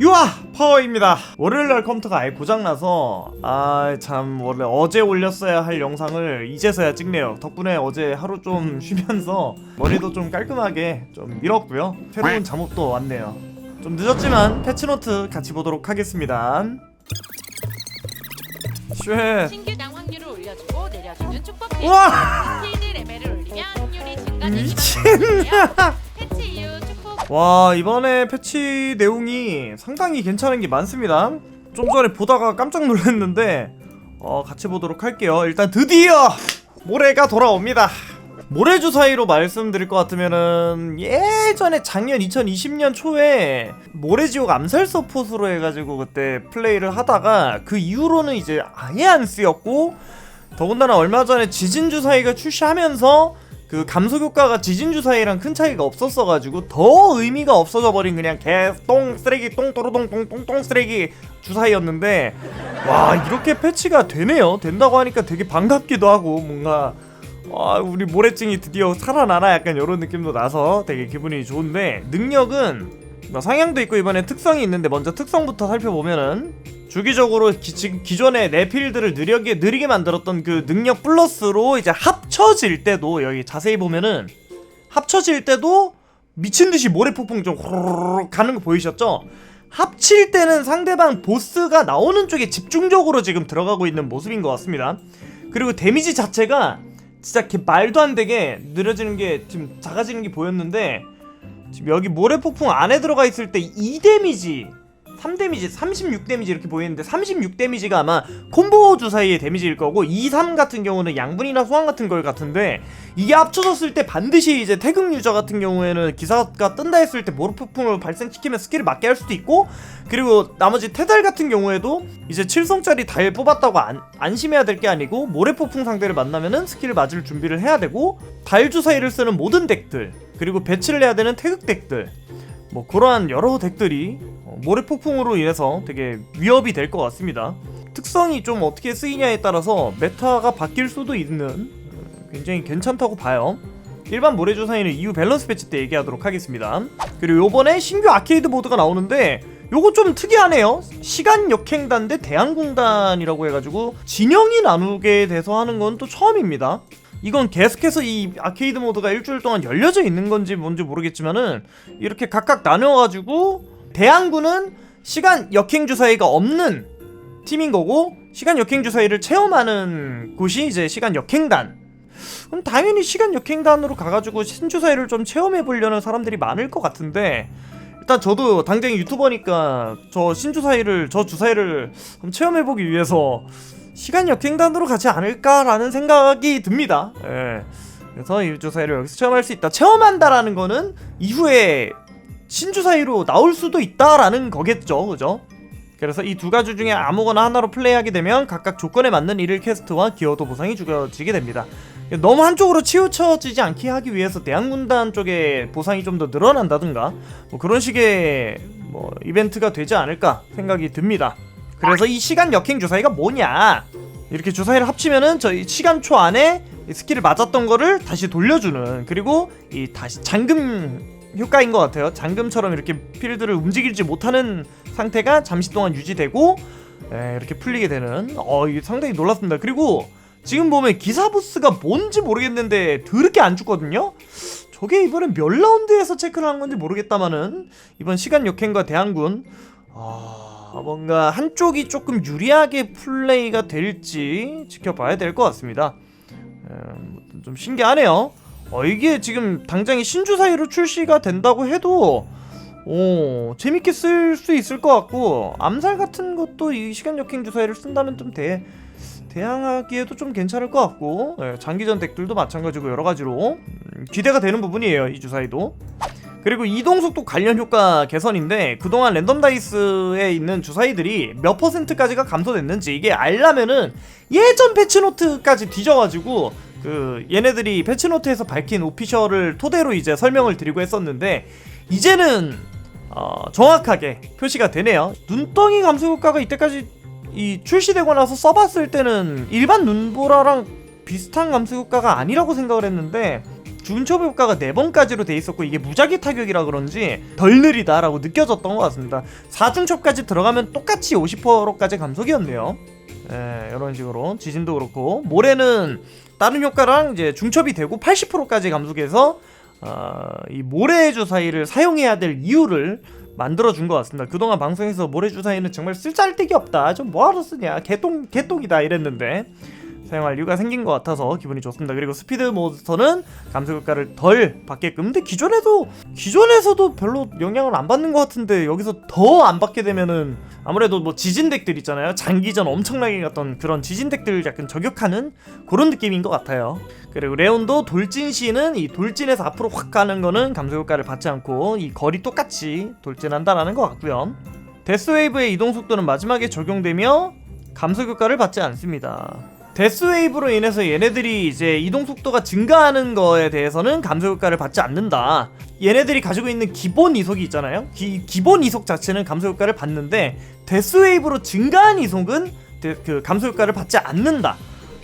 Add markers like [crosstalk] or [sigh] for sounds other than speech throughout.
유아 파워입니다. 월요일날 컴퓨터가 아예 고장나서 아 참 원래 어제 올렸어야 할 영상을 이제서야 찍네요. 덕분에 어제 하루 좀 [laughs] 쉬면서 머리도 좀 깔끔하게 좀 밀었고요. 새로운 잠옷도 왔네요. 좀 늦었지만 패치노트 같이 보도록 하겠습니다. 쉣. 신규 당 확률을 올려주고 내려주는 축복 우와! 필드 레벨을 올리면 확률이 증가되는 미친. [laughs] 와 이번에 패치 내용이 상당히 괜찮은 게 많습니다. 좀 전에 보다가 깜짝 놀랐는데 어, 같이 보도록 할게요. 일단 드디어 모래가 돌아옵니다. 모래 주사위로 말씀드릴 것 같으면은 예전에 작년 2020년 초에 모래지옥 암살 서폿으로 해가지고 그때 플레이를 하다가 그 이후로는 이제 아예 안 쓰였고 더군다나 얼마 전에 지진 주사위가 출시하면서 그 감속 효과가 지진 주사위랑 큰 차이가 없었어가지고 더 의미가 없어져 버린 그냥 개똥 쓰레기 똥 또로똥 똥똥똥 쓰레기 주사위였는데 와 이렇게 패치가 되네요. 된다고 하니까 되게 반갑기도 하고 뭔가 아 우리 모래증이 드디어 살아나나 약간 이런 느낌도 나서 되게 기분이 좋은데 능력은 뭐 상향도 있고 이번에 특성이 있는데 먼저 특성부터 살펴보면은 주기적으로 기, 지- 기존에 내 필드를 느리게 느리게 만들었던 그 능력 플러스로 이제 합쳐질 때도 여기 자세히 보면은 합쳐질 때도 미친 듯이 모래 폭풍 좀 호로록 가는 거 보이셨죠? 합칠 때는 상대방 보스가 나오는 쪽에 집중적으로 지금 들어가고 있는 모습인 것 같습니다. 그리고 데미지 자체가 진짜 말도 안 되게 느려지는 게 지금 작아지는 게 보였는데 지금 여기 모래 폭풍 안에 들어가 있을 때 2 데미지 3데미지, 36데미지 이렇게 보이는데 36데미지가 아마 콤보 주사위의 데미지일 거고 2, 3 같은 경우는 양분이나 소환 같은 걸 같은데 이게 합쳐졌을 때 반드시 이제 태극 유저 같은 경우에는 기사가 뜬다 했을 때 모르폭풍을 발생시키면 스킬을 맞게 할 수도 있고 그리고 나머지 테달 같은 경우에도 이제 7성짜리 달 뽑았다고 안, 안심해야 될 게 아니고 모래폭풍 상대를 만나면은 스킬을 맞을 준비를 해야 되고 달 주사위를 쓰는 모든 덱들 그리고 배치를 해야 되는 태극 덱들 뭐 그러한 여러 덱들이 어, 모래 폭풍으로 인해서 되게 위협이 될 것 같습니다. 특성이 좀 어떻게 쓰이냐에 따라서 메타가 바뀔 수도 있는 어, 굉장히 괜찮다고 봐요. 일반 모래주사위는 이후 밸런스 패치 때 얘기하도록 하겠습니다. 그리고 요번에 신규 아케이드 모드가 나오는데 요거 좀 특이하네요. 시간 역행단 대 대항공단이라고 해가지고 진영이 나누게 돼서 하는 건 또 처음입니다. 이건 계속해서 이 아케이드 모드가 일주일 동안 열려져 있는 건지 뭔지 모르겠지만은 이렇게 각각 나뉘어가지고 대항구는 시간 역행 주사위가 없는 팀인 거고 시간 역행 주사위를 체험하는 곳이 이제 시간 역행단. 그럼 당연히 시간 역행단으로 가가지고 신주사위를 좀 체험해 보려는 사람들이 많을 것 같은데 일단 저도 당장에 유튜버니까 저 신주사위를 저 주사위를 체험해 보기 위해서 시간 역행단으로 가지 않을까라는 생각이 듭니다. 예. 그래서 이 주사위를 여기서 체험할 수 있다. 체험한다라는 거는 이후에 신주사위로 나올 수도 있다라는 거겠죠, 그죠? 그래서 이 두 가지 중에 아무거나 하나로 플레이하게 되면 각각 조건에 맞는 일일 퀘스트와 기여도 보상이 주어지게 됩니다. 너무 한쪽으로 치우쳐지지 않게 하기 위해서 대항군단 쪽에 보상이 좀 더 늘어난다든가 뭐 그런 식의 뭐 이벤트가 되지 않을까 생각이 듭니다. 그래서 이 시간 역행 주사위가 뭐냐? 이렇게 주사위를 합치면은 저희 시간초 안에 이 스킬을 맞았던 거를 다시 돌려주는 그리고 이 다시 잠금 효과인 것 같아요. 잠금처럼 이렇게 필드를 움직이지 못하는 상태가 잠시 동안 유지되고 에, 이렇게 풀리게 되는 어 이게 상당히 놀랐습니다. 그리고 지금 보면 기사 보스가 뭔지 모르겠는데 더럽게 안 죽거든요. 저게 이번엔 몇 라운드에서 체크를 한 건지 모르겠다마는 이번 시간 역행과 대항군 아 뭔가 한쪽이 조금 유리하게 플레이가 될지 지켜봐야 될 것 같습니다. 음, 좀 신기하네요. 어, 이게 지금 당장에 신주 사이로 출시가 된다고 해도 오 재밌게 쓸 수 있을 것 같고 암살 같은 것도 이 시간 역행 주사위를 쓴다면 좀 대, 대항하기에도 좀 괜찮을 것 같고 예, 장기전 덱들도 마찬가지고 여러 가지로 음, 기대가 되는 부분이에요 이 주사위도. 그리고 이동속도 관련 효과 개선인데 그동안 랜덤 다이스에 있는 주사위들이 몇 퍼센트까지가 감소됐는지 이게 알려면은 예전 패치노트까지 뒤져가지고 그 얘네들이 패치노트에서 밝힌 오피셜을 토대로 이제 설명을 드리고 했었는데 이제는 어, 정확하게 표시가 되네요. 눈덩이 감소 효과가 이때까지 이 출시되고 나서 써봤을 때는 일반 눈보라랑 비슷한 감소 효과가 아니라고 생각을 했는데 중첩 효과가 4번까지로 돼 있었고 이게 무작위 타격이라 그런지 덜 느리다라고 느껴졌던 것 같습니다 4중첩까지 들어가면 똑같이 50%까지 감속이었네요 예, 이런 식으로 지진도 그렇고 모래는 다른 효과랑 이제 중첩이 되고 80%까지 감속해서 어, 이 모래 주사위를 사용해야 될 이유를 만들어 준 것 같습니다. 그동안 방송에서 모래 주사위는 정말 쓸데기 없다. 좀 뭐하러 쓰냐. 개똥 개똥이다 이랬는데 사용할 이유가 생긴 것 같아서 기분이 좋습니다. 그리고 스피드 몬스터는 감속 효과를 덜 받게끔. 근데 기존에도 기존에서도 별로 영향을 안 받는 것 같은데 여기서 더 안 받게 되면은 아무래도 뭐 지진 덱들 있잖아요. 장기전 엄청나게 갔던 그런 지진 덱들 약간 저격하는 그런 느낌인 것 같아요. 그리고 레온도 돌진 시는 이 돌진에서 앞으로 확 가는 거는 감속 효과를 받지 않고 이 거리 똑같이 돌진한다라는 것 같고요. 데스웨이브의 이동 속도는 마지막에 적용되며 감속 효과를 받지 않습니다. 데스웨이브로 인해서 얘네들이 이제 이동 속도가 증가하는 거에 대해서는 감속 효과를 받지 않는다. 얘네들이 가지고 있는 기본 이속이 있잖아요. 기, 기본 이속 자체는 감속 효과를 받는데 데스웨이브로 증가한 이속은 데- 그 감속 효과를 받지 않는다.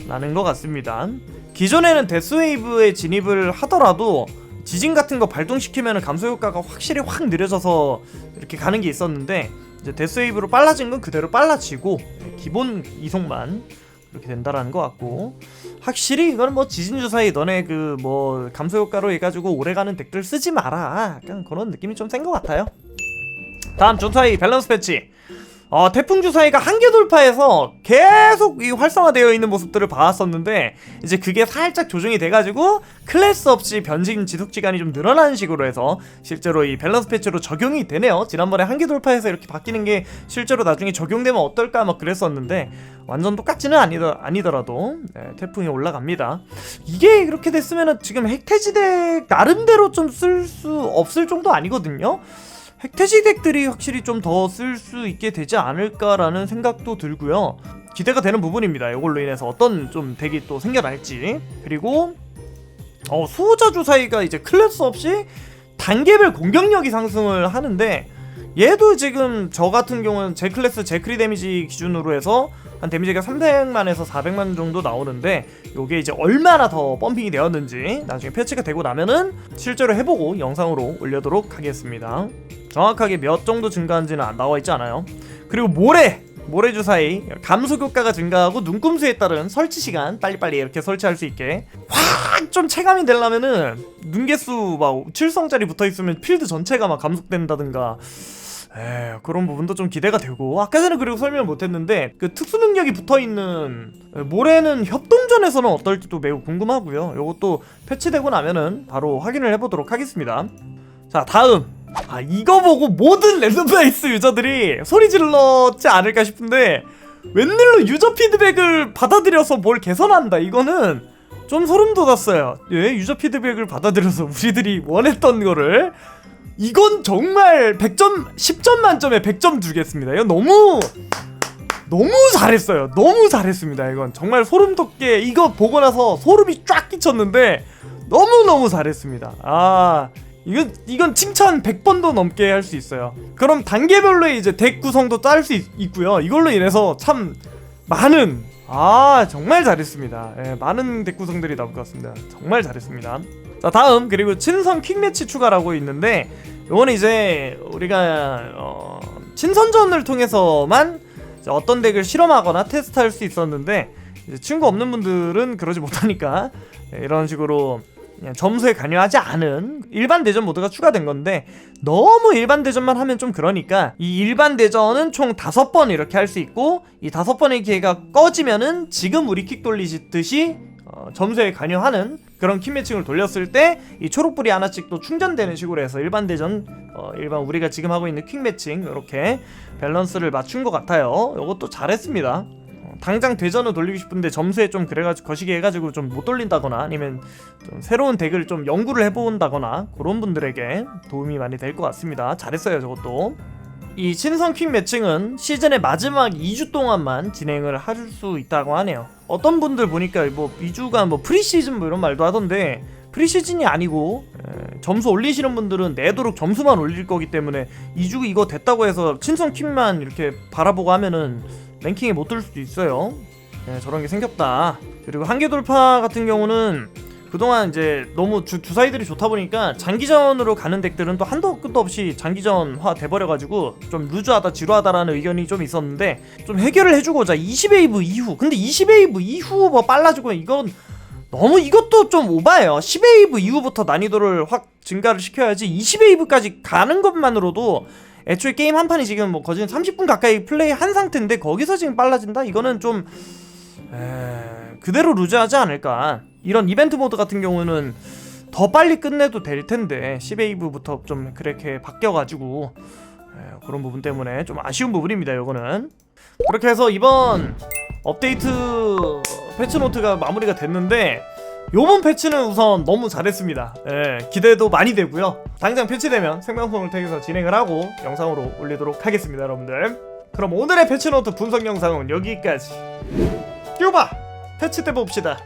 라는 것 같습니다. 기존에는 데스웨이브에 진입을 하더라도 지진 같은 거 발동시키면 감소 효과가 확실히 확 느려져서 이렇게 가는 게 있었는데 이제 데스웨이브로 빨라진 건 그대로 빨라지고 기본 이속만 그렇게 된다라는 것 같고 확실히 이거는 뭐 지진 주사위 너네 그 뭐 감소 효과로 해가지고 오래가는 덱들 쓰지 마라 약간 그런 느낌이 좀 센 것 같아요. 다음 주사위 밸런스 패치 어, 태풍 주사위가 한계 돌파해서 계속 이 활성화되어 있는 모습들을 봐왔었는데 이제 그게 살짝 조정이 돼가지고 클래스 없이 변신 지속 시간이 좀 늘어나는 식으로 해서 실제로 이 밸런스 패치로 적용이 되네요. 지난번에 한계 돌파해서 이렇게 바뀌는 게 실제로 나중에 적용되면 어떨까 막 그랬었는데 완전 똑같지는 아니더, 아니더라도 네, 태풍이 올라갑니다. 이게 이렇게 됐으면은 지금 핵태지덱 나름대로 좀 쓸 수 없을 정도 아니거든요. 핵태지 덱들이 확실히 좀 더 쓸 수 있게 되지 않을까라는 생각도 들고요. 기대가 되는 부분입니다. 이걸로 인해서 어떤 좀 덱이 또 생겨날지. 그리고 어, 수호자 주사위가 이제 클래스 없이 단계별 공격력이 상승을 하는데 얘도 지금 저 같은 경우는 제 클래스 제크리 데미지 기준으로 해서 한 데미지가 300만에서 400만 정도 나오는데 요게 이제 얼마나 더 펌핑이 되었는지 나중에 패치가 되고 나면은 실제로 해보고 영상으로 올려도록 하겠습니다. 정확하게 몇 정도 증가한지는 안 나와 있지 않아요. 그리고 모래 모래 주사위 감속 효과가 증가하고 눈금수에 따른 설치 시간 빨리빨리 이렇게 설치할 수 있게 확 좀 체감이 되려면은 눈개수 막 7성짜리 붙어 있으면 필드 전체가 막 감속된다든가 에 그런 부분도 좀 기대가 되고. 아까 전에 그리고 설명을 못했는데 그 특수 능력이 붙어 있는 모래는 협동전에서는 어떨지도 매우 궁금하고요. 이것도 패치되고 나면은 바로 확인을 해보도록 하겠습니다. 자 다음. 아 이거 보고 모든 랜덤다이스 유저들이 소리 질렀지 않을까 싶은데 웬일로 유저 피드백을 받아들여서 뭘 개선한다? 이거는 좀 소름 돋았어요. 예 유저 피드백을 받아들여서 우리들이 원했던 거를 이건 정말 100점 10점 만점에 100점 주겠습니다 이거 너무 너무 잘했어요 너무 잘했습니다 이건 정말 소름 돋게 이거 보고 나서 소름이 쫙 끼쳤는데 너무 너무 잘했습니다 아 이건 이건 칭찬 100번도 넘게 할 수 있어요. 그럼 단계별로 이제 덱 구성도 짤 수 있고요. 이걸로 인해서 참 많은 아 정말 잘했습니다. 예, 많은 덱 구성들이 나올 것 같습니다. 정말 잘했습니다. 자 다음 그리고 친선 킥매치 추가라고 있는데 이거는 이제 우리가 어, 친선전을 통해서만 어떤 덱을 실험하거나 테스트할 수 있었는데 친구 없는 분들은 그러지 못하니까 예, 이런 식으로 점수에 관여하지 않은 일반 대전 모드가 추가된 건데 너무 일반 대전만 하면 좀 그러니까 이 일반 대전은 총 다섯 번 이렇게 할 수 있고 이 다섯 번의 기회가 꺼지면은 지금 우리 킥 돌리듯이 어, 점수에 관여하는 그런 킥 매칭을 돌렸을 때 이 초록불이 하나씩 또 충전되는 식으로 해서 일반 대전 어, 일반 우리가 지금 하고 있는 킥 매칭 이렇게 밸런스를 맞춘 것 같아요. 이것도 잘했습니다. 어, 당장 대전을 돌리고 싶은데 점수에 좀 그래가지고 거시기 해가지고 좀 못 돌린다거나 아니면 좀 새로운 덱을 좀 연구를 해본다거나 그런 분들에게 도움이 많이 될 것 같습니다. 잘했어요 저것도. 이 신성 퀵 매칭은 시즌의 마지막 2주 동안만 진행을 할 수 있다고 하네요. 어떤 분들 보니까 뭐 2주가 뭐 프리시즌 뭐 이런 말도 하던데 프리시즌이 아니고 에, 점수 올리시는 분들은 내도록 점수만 올릴 거기 때문에 2주 이거 됐다고 해서 신성 퀵만 이렇게 바라보고 하면은 랭킹에 못 들 수도 있어요. 예, 저런 게 생겼다. 그리고 한계 돌파 같은 경우는 그동안 이제 너무 주, 주사위들이 좋다 보니까 장기전으로 가는 덱들은 또 한도 끝도 없이 장기전화 돼버려가지고 좀 루즈하다 지루하다라는 의견이 좀 있었는데 좀 해결을 해주고자 20웨이브 이후 근데 20웨이브 이후 뭐 빨라지고 이건 너무 이것도 좀 오바예요 10웨이브 이후부터 난이도를 확 증가를 시켜야지 20웨이브까지 가는 것만으로도 애초에 게임 한 판이 지금 뭐 거진 30분 가까이 플레이 한 상태인데 거기서 지금 빨라진다? 이거는 좀 에... 그대로 루즈하지 않을까 이런 이벤트 모드 같은 경우는 더 빨리 끝내도 될 텐데 10웨이브부터 좀 그렇게 바뀌어가지고 에, 그런 부분 때문에 좀 아쉬운 부분입니다 이거는 그렇게 해서 이번 업데이트 패치노트가 마무리가 됐는데 요번 패치는 우선 너무 잘했습니다. 예, 기대도 많이 되고요. 당장 패치되면 생방송을 통해서 진행을 하고 영상으로 올리도록 하겠습니다 여러분들. 그럼 오늘의 패치노트 분석 영상은 여기까지. 큐바 패치 때 봅시다